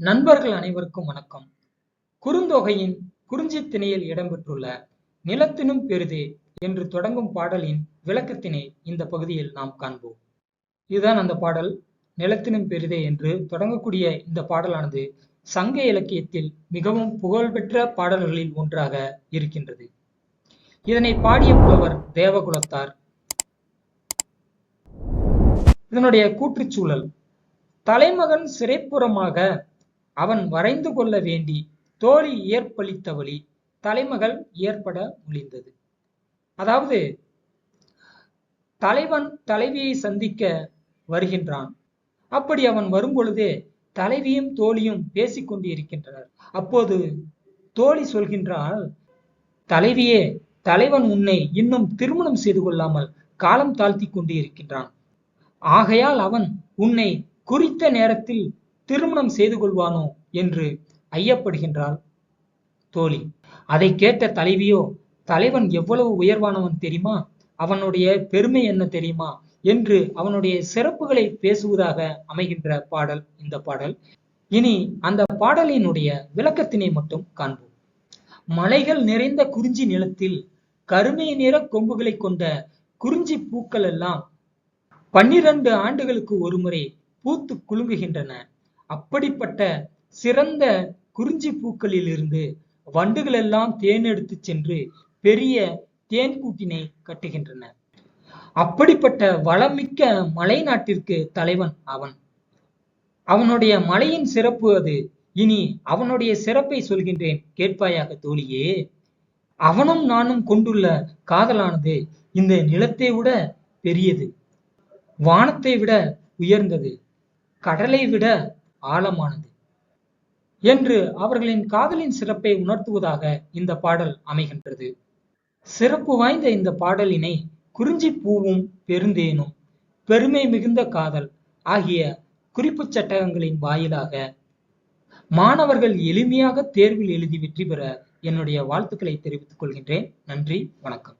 நண்பர்கள் அனைவருக்கும் வணக்கம். குறுந்தொகையின் குறிஞ்சி திணையில் இடம்பெற்றுள்ள நிலத்தினும் பெரிதே என்று தொடங்கும் பாடலின் விளக்கத்தினை இந்த பகுதியில் நாம் காண்போம். இதுதான் அந்த பாடல் நிலத்தினும் பெரிதே என்று தொடங்கக்கூடிய இந்த பாடலானது சங்க இலக்கியத்தில் மிகவும் புகழ்பெற்ற பாடல்களில் ஒன்றாக இருக்கின்றது. இதனை பாடிய புலவர் தேவகுலத்தார். இதனுடைய கூற்றுச்சூழல் தலைமகன் சிறைப்புறமாக அவன் வரைந்து கொள்ள வேண்டி தோழி ஏற்பளித்தவழி தலைமகள் ஏற்பட முடிந்தது அதாவது தலைவன் தலைவியை சந்திக்க வருகின்றான். அப்படி அவன் வரும்பொழுதே தலைவியும் தோழியும் பேசிக்கொண்டு இருக்கின்றனர். அப்போது தோழி சொல்கின்றால் தலைவியே தலைவன் உன்னை இன்னும் திருமணம் செய்து கொள்ளாமல் காலம் தாழ்த்தி கொண்டு இருக்கின்றான். ஆகையால் அவன் உன்னை குறித்த நேரத்தில் திருமணம் செய்து கொள்வானோ என்று ஐயப்படுகின்றாள் தோழி. அதை கேட்ட தலைவியோ தலைவன் எவ்வளவு உயர்வானவன் தெரியுமா? அவனுடைய பெருமை என்ன தெரியுமா? என்று அவனுடைய சிறப்புகளை பேசுவதாக அமைகின்ற பாடல் இந்த பாடல். இனி அந்த பாடலினுடைய விளக்கத்தினை மட்டும் காண்போம். மலைகள் நிறைந்த குறிஞ்சி நிலத்தில் கருமை நிற கொம்புகளை கொண்ட குறிஞ்சி பூக்கள் எல்லாம் பன்னிரண்டு ஆண்டுகளுக்கு ஒருமுறை பூத்து குலுங்குகின்றன. அப்படிப்பட்ட சிறந்த குறிஞ்சி பூக்களிலிருந்து வண்டுகள் எல்லாம் தேன் எடுத்து சென்று பெரிய தேன் கூட்டினை கட்டுகின்றன. அப்படிப்பட்ட வளமிக்க மலை நாட்டிற்கு தலைவன் அவன். அவனுடைய மலையின் சிறப்பு அது. இனி அவனுடைய சிறப்பை சொல்கின்றேன். கேட்பாயாக தோழியே. அவனும் நானும் கொண்டுள்ள காதலானது இந்த நிலத்தை விட பெரியது. வானத்தை விட உயர்ந்தது. கடலை விட ஆழமானது. என்று அவர்களின் காதலின் சிறப்பை உணர்த்துவதாக இந்த பாடல் அமைகின்றது. சிறப்பு வாய்ந்த இந்த பாடலினை குறிஞ்சி பூவும் பெருந்தேனும் பெருமை மிகுந்த காதல் ஆகிய குறிப்புச் சட்டகங்களின் வாயிலாக மாணவர்கள் எளிமையாக தேர்வில் எழுதி வெற்றி பெற என்னுடைய வாழ்த்துக்களை தெரிவித்துக் கொள்கின்றேன். நன்றி வணக்கம்.